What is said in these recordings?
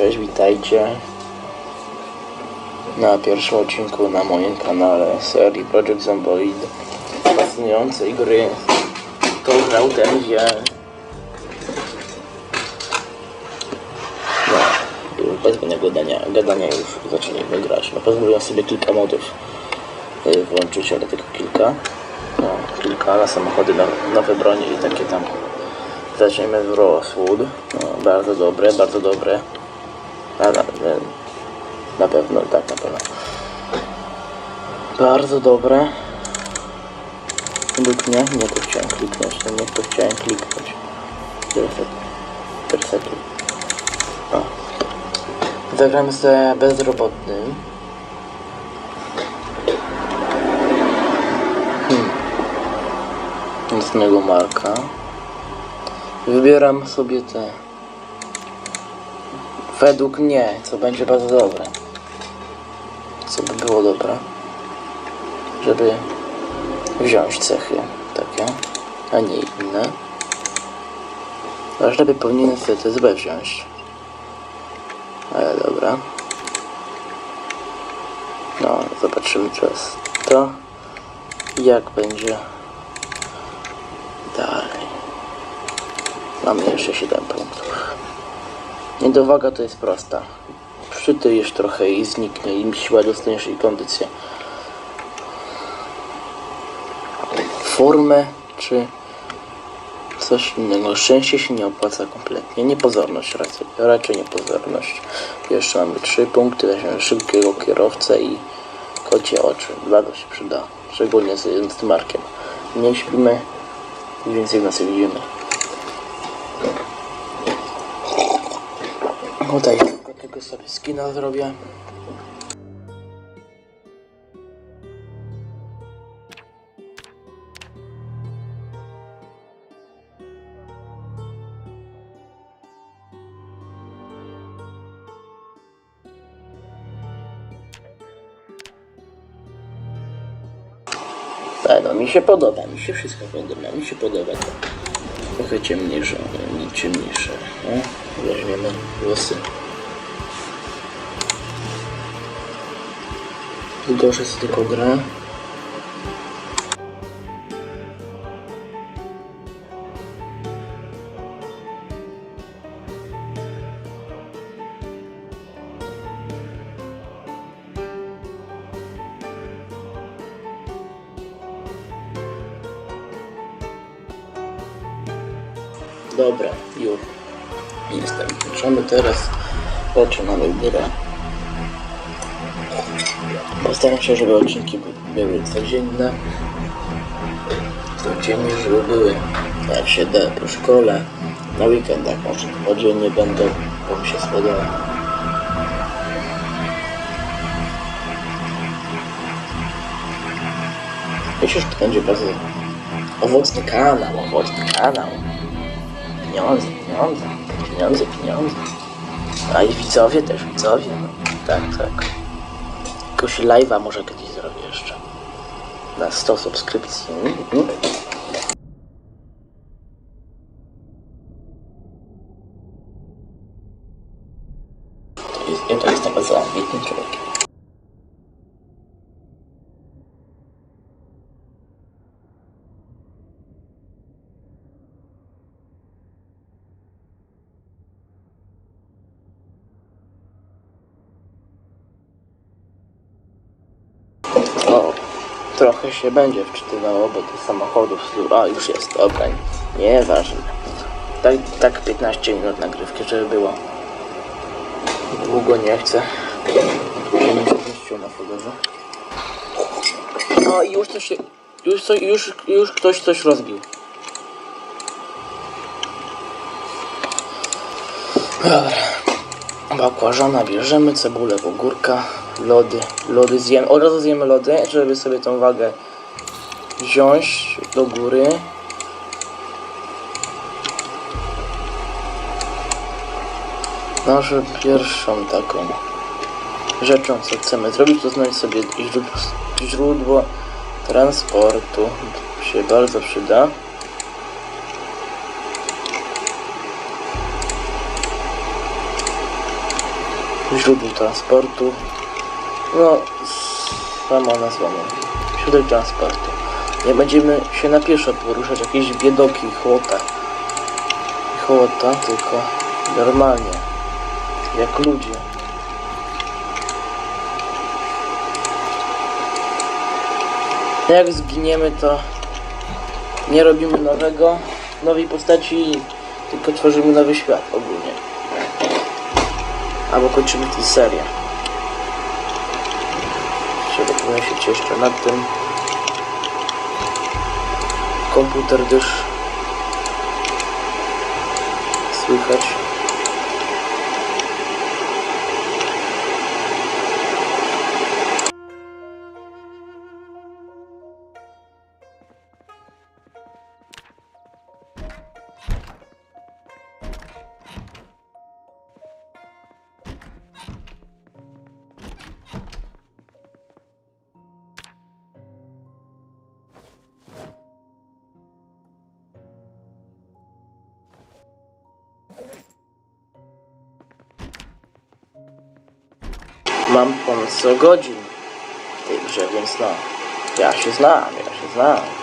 Cześć, witajcie. Na pierwszym odcinku na moim kanale serii Project Zomboid. Fascynującej gry. Kto grał ten wie No, bez gadania, gadania już zaczniemy grać. No pozwoliłem sobie kilka modów y, włączyć, ale tylko kilka. No, kilka na samochody, na, nowe bronie i takie tam. Zaczniemy w Rosewood. No, bardzo dobre, bardzo dobre. Na, na pewno, tak, na pewno. Bardzo dobre. Lub nie, nie to chciałem kliknąć, to nie to chciałem kliknąć. Reset. Resetu. O. Z bezrobotnym. Hmm. Mocnego marka. Wybieram sobie te. Według mnie, co będzie bardzo dobre. Co by było dobre. Żeby wziąć cechy takie, a nie inne. Aż lepiej powinien złe wziąć. Ale dobra. No, zobaczymy teraz to. Jak będzie dalej. Mamy jeszcze 7 punktów. Niedowaga to jest prosta. Przytyjesz trochę i zniknie, im siła dostaniesz i kondycję. Formę czy coś innego. Szczęście się nie opłaca kompletnie. Niepozorność raczej, raczej niepozorność. Jeszcze mamy 3 punkty. Weźmiemy szybkiego kierowcę i kocie oczy. To się przyda. Szczególnie z, z markiem. Nie śpimy więcej nas widzimy. Tutaj tylko tego sobie skina zrobię. Tak, no mi się podoba, mi się wszystko podoba, mi się podoba. Trochę ciemniejsze, nie ciemniejsze. No, weźmiemy włosy. Gorsze jest tylko gra. Się, żeby odcinki by- były codzienne. Codziennie, żeby były jak się da po szkole. Na weekendach może codziennie będą, bo mi się spodoba. Myślę, że to będzie bardzo owocny kanał, owocny kanał. Pieniądze, pieniądze, pieniądze, pieniądze. A i widzowie też, widzowie. No. Tak, tak. Jakiegoś live'a może kiedyś zrobię jeszcze. Na 100 subskrypcji. Mhm. To jest, to jestem bardzo ambitnym człowiekiem. O, trochę się będzie wczytywało, bo tych samochodów... A, już jest, dobra, nieważne. Tak, tak 15 minut nagrywki, żeby było. Długo nie chcę. Nie na fotorze. O, i już coś się... Już, coś, już, już ktoś coś rozbił. Dobra. Bakłażana bierzemy, cebulę, ogórka, lody, lody zjemy, od razu zjemy lody, żeby sobie tą wagę wziąć do góry. Nasze pierwszą taką rzeczą, co chcemy zrobić, to znaleźć sobie źródło transportu. To się bardzo przyda. Źródł transportu. No, sama nazwa mówi. Środek transportu. Nie będziemy się na pieszo poruszać, jakieś biedoki, chłota. Chłota, tylko normalnie. Jak ludzie. Jak zginiemy, to nie robimy nowego, nowej postaci, tylko tworzymy nowy świat ogólnie. Albo kończymy tę serię. Trzeba pomyśleć jeszcze nad tym. Komputer też słychać. Ponad 100 godzin w tej grze, więc no, ja się znam, ja się znam.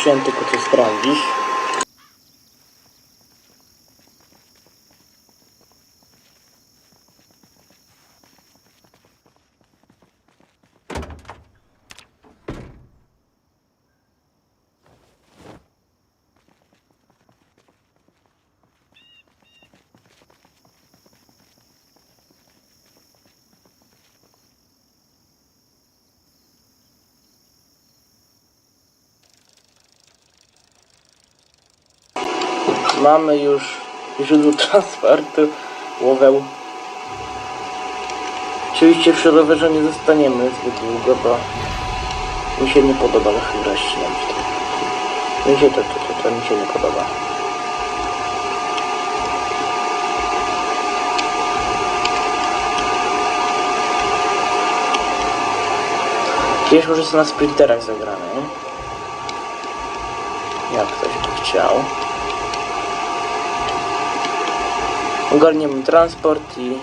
Musiałem tylko to sprawdzić. Mamy już źródło transportu, łowę. Oczywiście przy rowerze nie zostaniemy zbyt długo, bo mi się nie podoba na chwilę ścinać. Mi się to, to, to, to mi się nie podoba. Kiedyś może sobie na sprinterach zagramy. Jak ktoś by chciał. Ogarniemy transport i...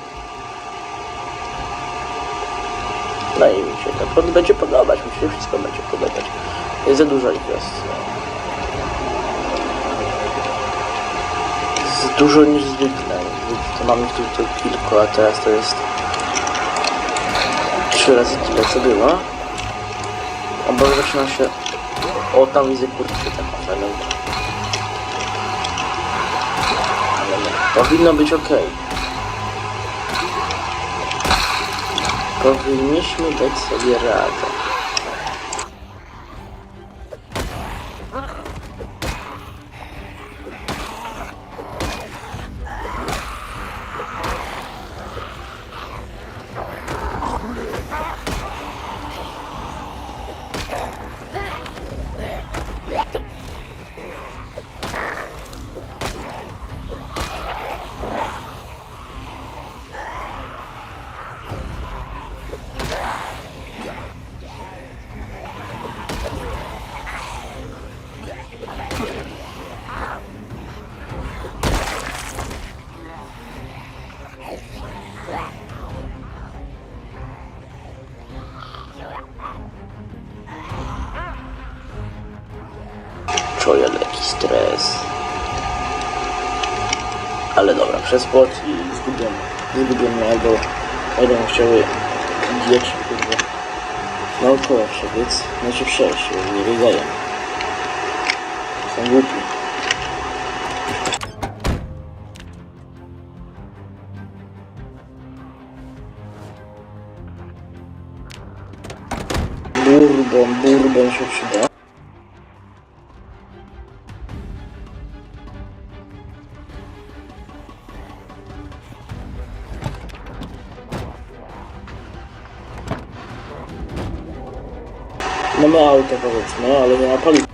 No i mi się to będzie podobać, mi się wszystko będzie podobać. Jest za dużo ich jest. Jest dużo niż zwykle. To mamy tu tylko kilku, a teraz to jest trzy razy tyle co było. O, bo zaczyna się... O, tam widzę kurczę taką. Ale no, powinno być ok. Powinniśmy dać sobie radę. Ale dobra, przez płot i zgubiłem, zgubiłem albo będą chciały idioci kurwa naokoło przebiec, znaczy przejść, bo nie biegają. Są głupi. Bourbon, bourbon się przyda. Mamy auto powiedzmy, ale nie ma paliwa.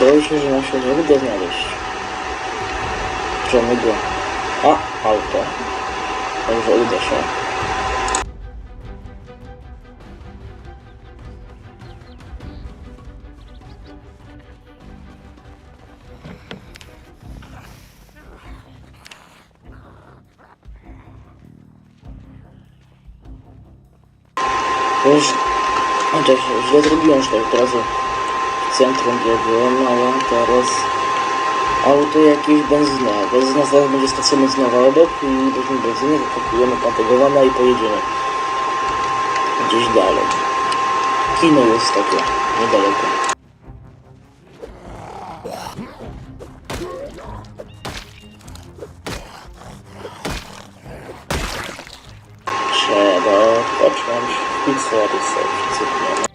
Boję się, że nam się nie uda znaleźć. Żadnego. A, auto. Także uda się. To już... Chociaż źle zrobiłem, że tak teraz w centrum biegłem, ale teraz auto jakieś benzyna. Benzyna zaraz będzie stacja benzynowa obok i weźmiemy benzynę, wypakujemy kontegowana i pojedziemy gdzieś dalej. Kino jest takie niedaleko. Trzeba odpocząć w pizzerii sobie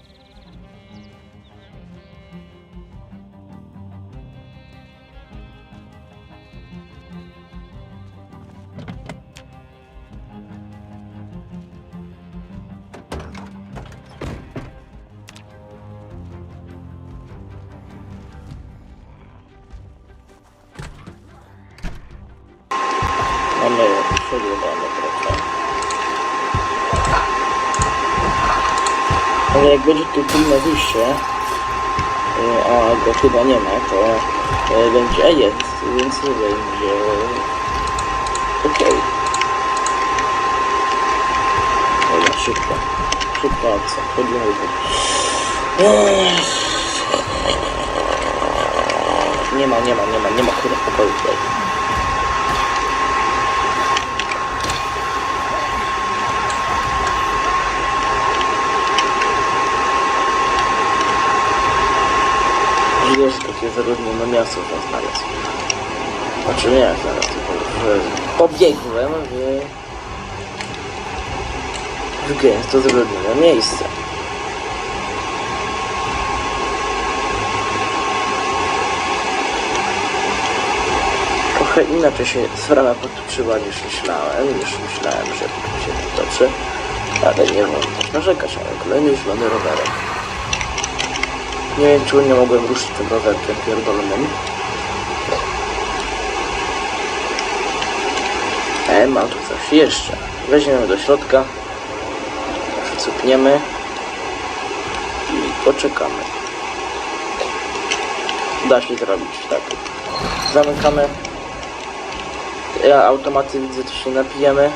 tylne wyjście, y, a go chyba nie ma, to y, będzie, a jest, więc będzie okej. Dobra, szybko. Szybko akcja, chodzimy. Nie ma, nie ma, nie ma, nie ma chyba pokoju tutaj. Ile jest takie zarodnione miasto tam znalazł. Znaczy nie, zaraz pobiegłem w... w gęsto zarodnione miejsce. Trochę inaczej się sprawa potoczyła niż myślałem, niż myślałem, że się potoczy. Ale nie wolno też narzekać, ale kolejny zielony rowerek. Nie wiem, czy nie mogłem ruszyć tym rowerkiem pierdolonym. E, mam tu coś jeszcze. Weźmiemy do środka. Przycupniemy. I poczekamy. Da się zrobić, tak. Zamykamy. Ja automaty widzę, to się napijemy.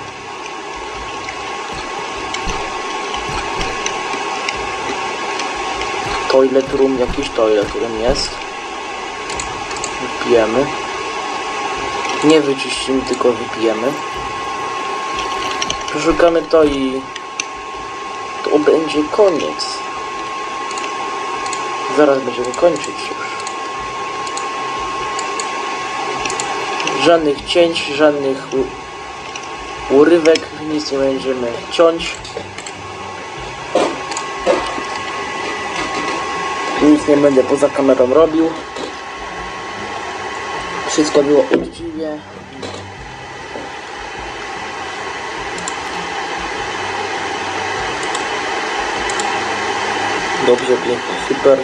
Toilet room, jakiś toilet room jest. Wypijemy. Nie wyczyścimy, tylko wypijemy. Przeszukamy to i to będzie koniec. Zaraz będziemy kończyć już. Żadnych cięć, żadnych urywek, nic nie będziemy ciąć. Nic nie będę poza kamerą robił. Wszystko było uczciwie. Dobrze, pięknie, super.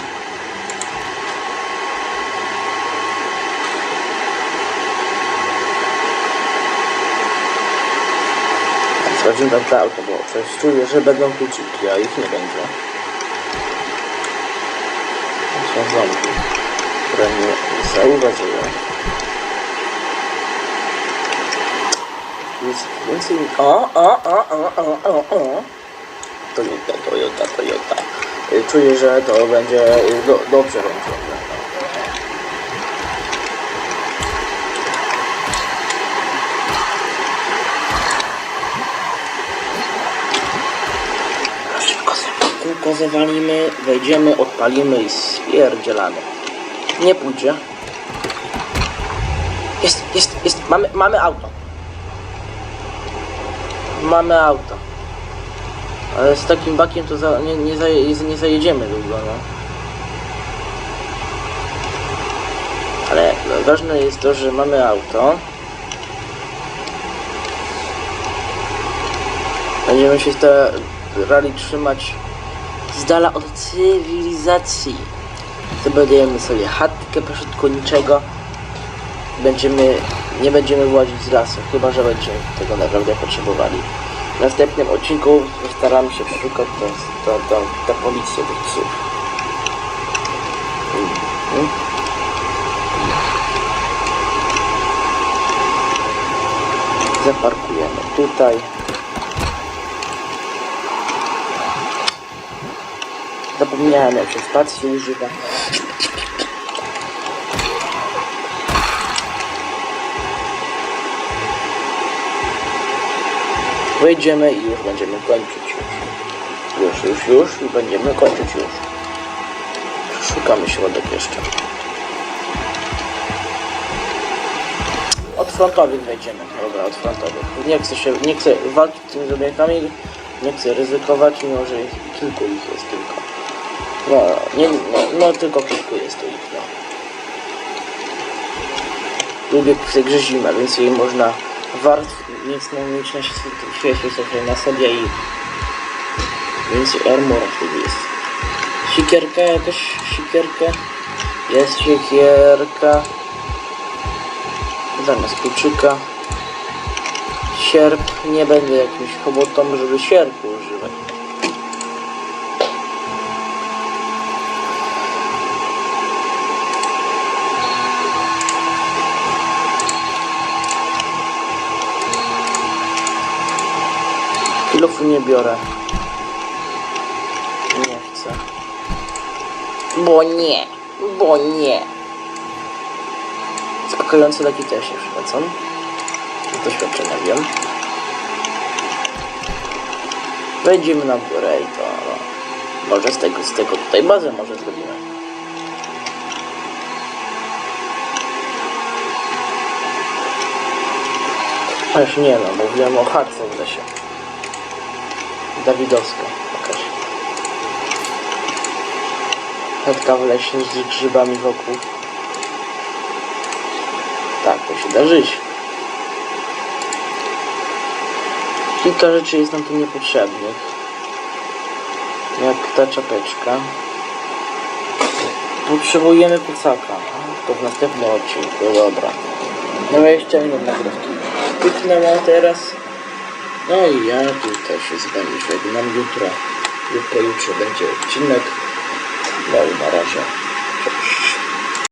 Sprawdzimy tam te auto, bo coś czuję, że będą kluczyki, a ich nie będzie. Zamki, które nie zauważyłem. Więcej... O, o, o, o, o, o, o. Toyota, Toyota, Toyota. Czuję, że to będzie y, do, dobrze będzie. Szybko kółko zawalimy, wejdziemy, odpalimy i spierdzielamy. Nie pójdzie. Jest, jest, jest, mamy, mamy auto. Mamy auto. Ale z takim bakiem to za, nie, nie, zaje, nie zajedziemy długo, no. Ale ważne jest to, że mamy auto. Będziemy się starali trzymać z dala od cywilizacji. Zabudujemy sobie chatkę pośrodku niczego. Będziemy, nie będziemy włazić z lasu, chyba że będziemy tego naprawdę potrzebowali. W następnym odcinku postaramy się przeszukać tę to, to, to policję tych psów. Mhm. Zaparkujemy tutaj. Zapomniałem jak się spacji używa. Wejdziemy i już będziemy kończyć już. Już, już, i będziemy kończyć już. Szukamy środek jeszcze. Od frontowych wejdziemy. Dobra, od frontowych. Nie chcę się, nie chcę walczyć z tymi zombiakami, nie chcę ryzykować, mimo że kilku ich jest tylko. No, nie, no, no tylko kilku jest tu ich, no. Lubię grze zimę, więc jej można warstw nic nie mieć na świe- świecie sobie na sobie i więcej armora wtedy jest. Sikierka jakaś, sikierka. Jest siekierka. Zamiast kluczyka. Sierp. Nie będę jakimś chobotą, żeby sierpu Kilofu nie biorę. Nie chcę. Bo nie. Bo nie. Skakające leki też się przylecą. Z doświadczenia wiem. Wejdziemy na górę i to... No, może z tego, z tego tutaj bazę może zrobimy. Aż nie no, mówiłem o chatce w lesie. Dawidowska jakaś. Chatka w lesie z grzybami wokół. Tak, to się da żyć. Kilka rzeczy jest nam tu niepotrzebnych. Jak ta czapeczka. Potrzebujemy plecaka. To w następnym odcinku, dobra. No 20 minut nagrywki. Pyknęła teraz. No i ja tutaj się z wami żegnam jutro. Jutro, jutro będzie odcinek. No i na razie.